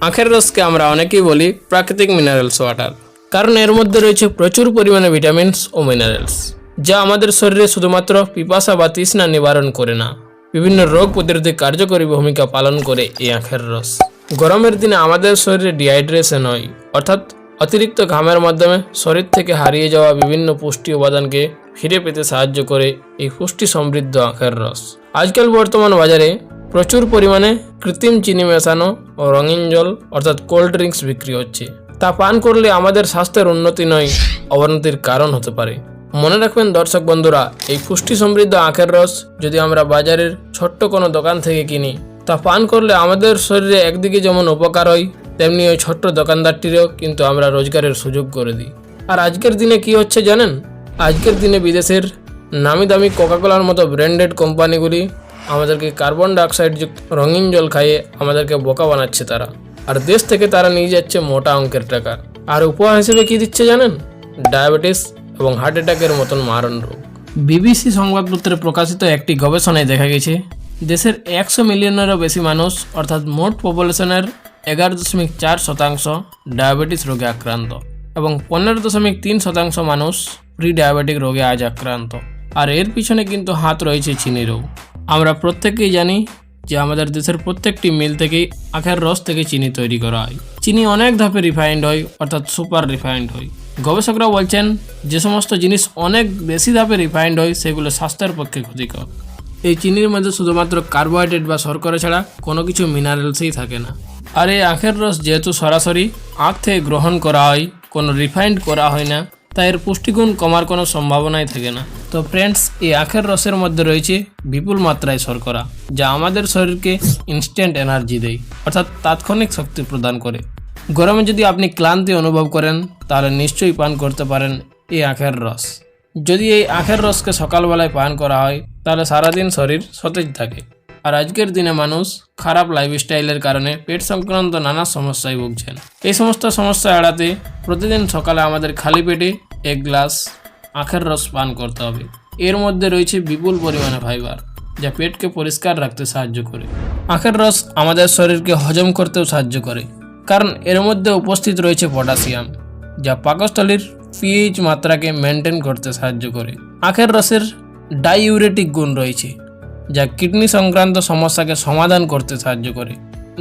আখের রসকে আমরা অনেকেই বলি প্রাকৃতিক মিনারেলস ওয়াটার কারণ এর মধ্যে রয়েছে প্রচুর পরিমাণে ভিটামিনস ও মিনারেলস যা আমাদের শরীরে শুধুমাত্র পিপাসা বা তৃষ্ণা নিবারণ করে না, বিভিন্ন রোগ প্রতিরোধে কার্যকরী ভূমিকা পালন করে এই আখের রস। গরমের দিনে আমাদের শরীরে ডিহাইড্রেশন হয়, অর্থাৎ অতিরিক্ত ঘামের মাধ্যমে শরীর থেকে হারিয়ে যাওয়া বিভিন্ন পুষ্টি উপাদানকে ফিরে পেতে সাহায্য করে এই পুষ্টি সমৃদ্ধ আখের রস। আজকাল বর্তমান বাজারে প্রচুর পরিমাণে কৃত্রিম চিনি মেশানো ও রঙিন জল, অর্থাৎ কোল্ড ড্রিঙ্কস বিক্রি হচ্ছে। তা পান করলে আমাদের স্বাস্থ্যের উন্নতি নয়, অবনতির কারণ হতে পারে। মনে রাখবেন দর্শক বন্ধুরা, এই পুষ্টি সমৃদ্ধ আখের রস যদি আমরা বাজারের ছোট্ট কোনো দোকান থেকে কিনি, তা পান করলে আমাদের শরীরে একদিকে যেমন উপকার হয়, তেমনি ওই ছোট্ট দোকানদারটিরও কিন্তু আমরা রোজগারের সুযোগ করে দিই। আর আজকের দিনে কি হচ্ছে জানেন? আজকের দিনে বিদেশের নামি দামি কোকাকোলার মতো ব্র্যান্ডেড কোম্পানিগুলি আমাদেরকে কার্বন ডাইঅক্সাইড যুক্ত রঙিন জল খাইয়ে আমাদেরকে বোকা বানাচ্ছে তারা। আর দেশ থেকে তারা নিয়ে যাচ্ছে মোটা অঙ্কের টাকা। আর উপহার হিসেবে কি দিচ্ছে জানেন? ডায়াবেটিস এবং হার্ট অ্যাটাকের মতন মারণ রোগ। বিবিসি সংবাদপত্রে প্রকাশিত একটি গবেষণায় দেখা গেছে, দেশের একশো মিলিয়নেরও বেশি মানুষ, অর্থাৎ মোট পপুলেশনের এগারো দশমিক চার শতাংশ ডায়াবেটিস রোগে আক্রান্ত এবং পনেরো দশমিক তিন শতাংশ মানুষ প্রি ডায়াবেটিক রোগে আজ আক্রান্ত। আর এর পিছনে কিন্তু হাত রয়েছে চিনি রোগ আমরা প্রত্যেকেই জানি যে আমাদের দেশের প্রত্যেকটি মিল থেকেই আখের রস থেকে চিনি তৈরি করা হয়। চিনি অনেক ধাপে রিফাইন্ড হয়, অর্থাৎ সুপার রিফাইন্ড হয়। গবেষকরা বলছেন, যে সমস্ত জিনিস অনেক বেশি ধাপে রিফাইন্ড হয়, সেগুলো স্বাস্থ্যের পক্ষে ক্ষতিকর। এই চিনির মধ্যে শুধুমাত্র কার্বোহাইড্রেট বা শর্করা ছাড়া কোনো কিছু মিনারেলসই থাকে না। আর এই আখের রস যেহেতু সরাসরি আখ থেকে গ্রহণ করা হয়, কোনো রিফাইন্ড করা হয় না তাই এর পুষ্টিগুণ কমার কোনো সম্ভাবনাই থাকে না। তো ফ্রেন্ডস এই আখের রসের মধ্যে রয়েছে বিপুল মাত্রায় শর্করা, যা আমাদের শরীরকে ইনস্ট্যান্ট এনার্জি দেয়, অর্থাৎ তাৎক্ষণিক শক্তি প্রদান করে। গরমে যদি আপনি ক্লান্তি অনুভব করেন, তাহলে নিশ্চয়ই পান করতে পারেন এই আখের রস। যদি এই আখের রসকে সকালবেলায় পান করা হয়, তাহলে সারাদিন শরীর সতেজ থাকে। আর আজকের দিনে মানুষ খারাপ লাইফস্টাইলের কারণে পেট সংক্রান্ত নানা সমস্যায় ভুগছেন। এই সমস্ত সমস্যা এড়াতে প্রতিদিন সকালে আমাদের খালি পেটে এক গ্লাস আখের রস পান করতে হবে। এর মধ্যে রয়েছে বিপুল পরিমাণে ফাইবার যা পেটকে পরিষ্কার রাখতে সাহায্য করে। আখের রস আমাদের শরীরকে হজম করতেও সাহায্য করে, কারণ এর মধ্যে উপস্থিত রয়েছে পটাশিয়াম, যা পাকস্থলীর পিএইচ মাত্রাকে মেনটেন করতে সাহায্য করে। আখের রসের ডাইউরেটিক গুণ রয়েছে, যা কিডনি সংক্রান্ত সমস্যাকে সমাধান করতে সাহায্য করে।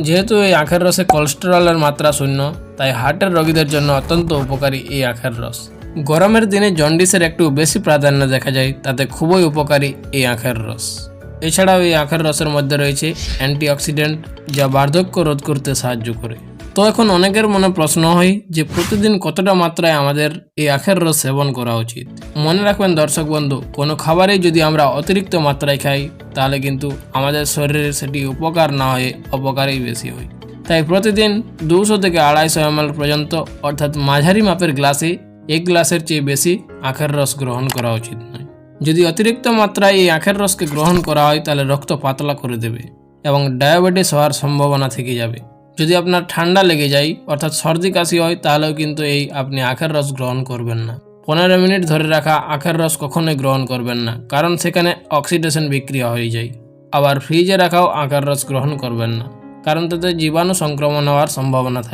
যেহেতু এই আখের রসে কোলেস্টেরলের মাত্রা শূন্য, তাই হার্টের রোগীদের জন্য অত্যন্ত উপকারী এই আখের রস। গরমের দিনে জন্ডিসের একটু বেশি প্রাধান্য দেখা যায়, তাতে খুবই উপকারী এই আখের রস। এছাড়াও এই আখের রসের মধ্যে রয়েছে অ্যান্টিঅক্সিডেন্ট, যা বার্ধক্য রোধ করতে সাহায্য করে। তো এখন অনেকের মনে প্রশ্ন হয় যে প্রতিদিন কতটা মাত্রায় আমাদের এই আখের রস সেবন করা উচিত? মনে রাখবেন দর্শক বন্ধু, কোনো খাবারেই যদি আমরা অতিরিক্ত মাত্রায় খাই, তাহলে কিন্তু আমাদের শরীরে সেটি উপকার না হয়ে অপকারেই বেশি হয়। তাই প্রতিদিন দুশো থেকে আড়াইশো এমএল পর্যন্ত, অর্থাৎ মাঝারি মাপের গ্লাসে এক গ্লাসের চেয়ে বেশি আখের রস গ্রহণ করা উচিত নয়। যদি অতিরিক্ত মাত্রায় এই আখের রসকে গ্রহণ করা হয়, তাহলে রক্ত পাতলা করে দেবে এবং ডায়াবেটিস হওয়ার সম্ভাবনা থেকে যাবে। যদি আপনার ঠান্ডা লেগে যায়, অর্থাৎ সর্দি কাশি হয়, তাহলেও কিন্তু এই আপনি আখের রস গ্রহণ করবেন না। পনেরো মিনিট ধরে রাখা আখের রস কখনোই গ্রহণ করবেন না, কারণ সেখানে অক্সিডেশন বিক্রিয়া হয়ে যায়। আবার ফ্রিজে রাখাও আখের রস গ্রহণ করবেন না, কারণ তাতে জীবাণু সংক্রমণ হওয়ার সম্ভাবনা থাকে।